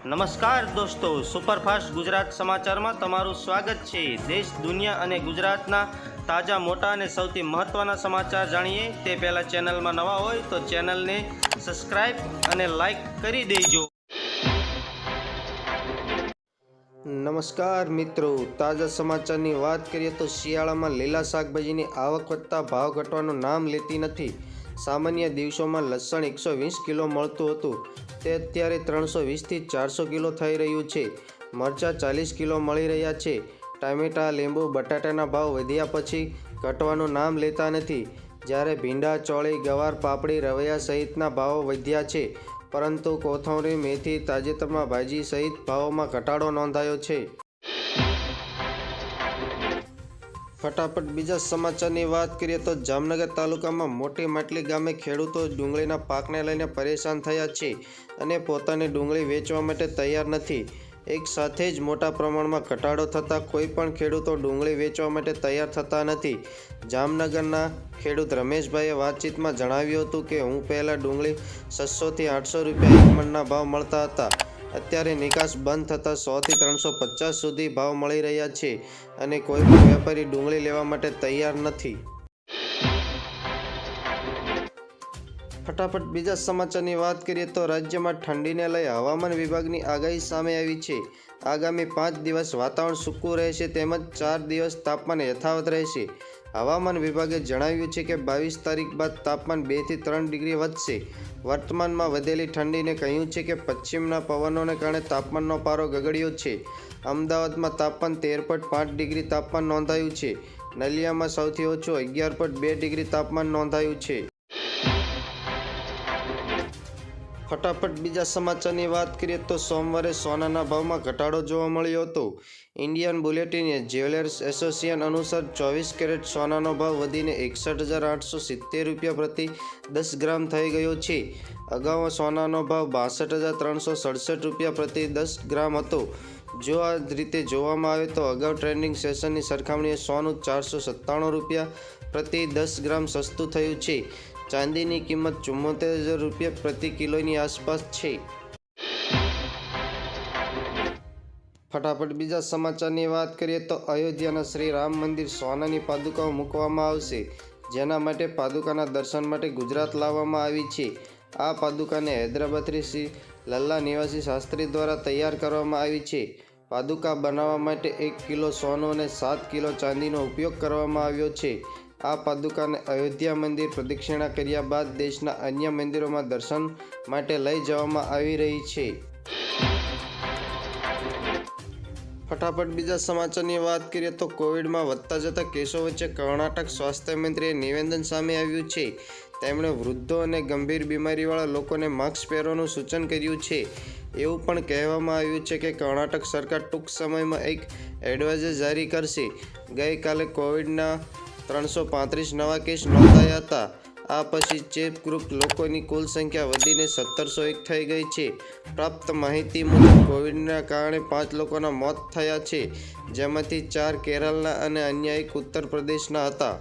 નમસ્કાર દોસ્તો, સુપરફાસ્ટ ગુજરાત સમાચારમાં તમારું સ્વાગત છે. દેશ, દુનિયા અને ગુજરાતના તાજા, મોટા અને સૌથી મહત્ત્વના સમાચાર જાણીએ. તે પહેલાં ચેનલમાં નવા હોય તો ચેનલને સબસ્ક્રાઈબ અને લાઈક કરી દેજો. નમસ્કાર મિત્રો, તાજા સમાચારની વાત કરીએ તો શિયાળામાં લીલા શાકભાજીની આવક વધતા ભાવ ઘટવાનું નામ લેતી નથી. સામાન્ય દિવસોમાં લસણ એકસો વીસ કિલો મળતું હતું. તે અત્યારે ત્રણસો વીસથી ચારસો કિલો થઈ રહ્યું છે. મરચાં ચાલીસ કિલો મળી રહ્યા છે. ટામેટાં, લીંબુ, બટાટાના ભાવ વધ્યા પછી ઘટવાનું નામ લેતા નથી. જ્યારે ભીંડા, ચોળી, ગવાર, પાપડી, રવૈયા સહિતના ભાવો વધ્યા છે. પરંતુ કોથમરી, મેથી, તાજેતરમાં ભાજી સહિત ભાવોમાં ઘટાડો નોંધાયો છે. ફટાફટ બીજા સમાચારની વાત કરીએ તો જામનગર તાલુકામાં મોટી માટલી ગામે ખેડૂતો ડુંગળીના પાકને લઈને પરેશાન થયા છે અને પોતાની ડુંગળી વેચવા માટે તૈયાર નથી. એક સાથે જ મોટા પ્રમાણમાં ઘટાડો થતાં કોઈ પણ ખેડૂતો ડુંગળી વેચવા માટે તૈયાર થતા નથી. જામનગરના ખેડૂત રમેશભાઈએ વાતચીતમાં જણાવ્યું હતું કે, હું પહેલાં ડુંગળી છસોથી આઠસો રૂપિયા એક મણના ભાવ મળતા હતા. અત્યારે નિકાસ બંધ થતાં સોથી ત્રણસો પચાસ સુધી ભાવ મળી રહ્યા છે અને કોઈ પણ વેપારી ડુંગળી લેવા માટે તૈયાર નથી. ફટાફટ બીજા સમાચારની વાત કરીએ તો રાજ્યમાં ઠંડીને લઈ હવામાન વિભાગની આગાહી સામે આવી છે. આગામી પાંચ દિવસ વાતાવરણ સૂકું રહેશે તેમજ ચાર દિવસ તાપમાન યથાવત રહેશે. હવામાન વિભાગે જણાવ્યું છે કે બાવીસ તારીખ બાદ તાપમાન બેથી ત્રણ ડિગ્રી વધશે. વર્તમાનમાં વધેલી ઠંડીને કહ્યું છે કે પશ્ચિમના પવનોને કારણે તાપમાનનો પારો ગગડ્યો છે. અમદાવાદમાં તાપમાન તેર પોઈન્ટ પાંચ ડિગ્રી તાપમાન નોંધાયું છે. નલિયામાં સૌથી ઓછું અગિયાર પોઈન્ટ બે ડિગ્રી તાપમાન નોંધાયું છે. ફટાફટ બીજા સમાચારની વાત કરીએ તો સોમવારે સોનાના ભાવમાં ઘટાડો જોવા મળ્યો હતો. ઇન્ડિયન બુલેટિને જ્વેલર્સ એસોસિએશન અનુસાર ચોવીસ કેરેટ સોનાનો ભાવ વધીને એકસઠ હજાર આઠસો સિત્તેર રૂપિયા પ્રતિ દસ ગ્રામ થઈ ગયો છે. અગાઉ સોનાનો ભાવ બાસઠ હજાર ત્રણસો સડસઠ રૂપિયા પ્રતિ દસ ગ્રામ હતો. જો આ રીતે જોવામાં આવે તો અગાઉ ટ્રેન્ડિંગ સેશનની સરખામણીએ સોનું ચારસો સત્તાણું રૂપિયા પ્રતિ દસ ગ્રામ સસ્તું થયું છે. ચાંદીની કિંમત ચુમ્મોતેર હજાર રૂપિયા પ્રતિ કિલોની આસપાસ છે. ફટાફટ બીજા સમાચારની વાત કરીએ તો અયોધ્યાના શ્રી રામ મંદિર સોનાની પાદુકાઓ મૂકવામાં આવશે, જેના માટે પાદુકાના દર્શન માટે ગુજરાત લાવવામાં આવી છે. આ પાદુકાને હૈદરાબાદથી શ્રી લલ્લા નિવાસી શાસ્ત્રી દ્વારા તૈયાર કરવામાં આવી છે. પાદુકા બનાવવા માટે એક કિલો સોનું અને સાત કિલો ચાંદીનો ઉપયોગ કરવામાં આવ્યો છે. આ પાદુકાને અયોધ્યા મંદિર પ્રદક્ષિણા કર્યા બાદ દેશના અન્ય મંદિરોમાં દર્શન માટે લઈ જવામાં આવી રહી છે. ફટાફટ બીજા સમાચારની વાત કરીએ તો કોવિડમાં વધતા જતા કેસો વચ્ચે કર્ણાટક સ્વાસ્થ્ય મંત્રીએ નિવેદન સામે આવ્યું છે. તેમણે વૃદ્ધો અને ગંભીર બીમારીવાળા લોકોને માસ્ક પહેરવાનું સૂચન કર્યું છે. એવું પણ કહેવામાં આવ્યું છે કે કર્ણાટક સરકાર ટૂંક સમયમાં એક એડવાઇઝર જારી કરશે. ગઈકાલે કોવિડના ત્રણસો પાંત્રીસ નવા કેસ નોંધાયા હતા. આ પછી ચેપગ્રુપ લોકોની કુલ સંખ્યા વધીને સત્તરસો એક થઈ ગઈ છે. પ્રાપ્ત માહિતી મુજબ કોવિડના કારણે પાંચ લોકોના મોત થયા છે, જેમાંથી ચાર કેરળના અને અન્ય એક ઉત્તર પ્રદેશના હતા.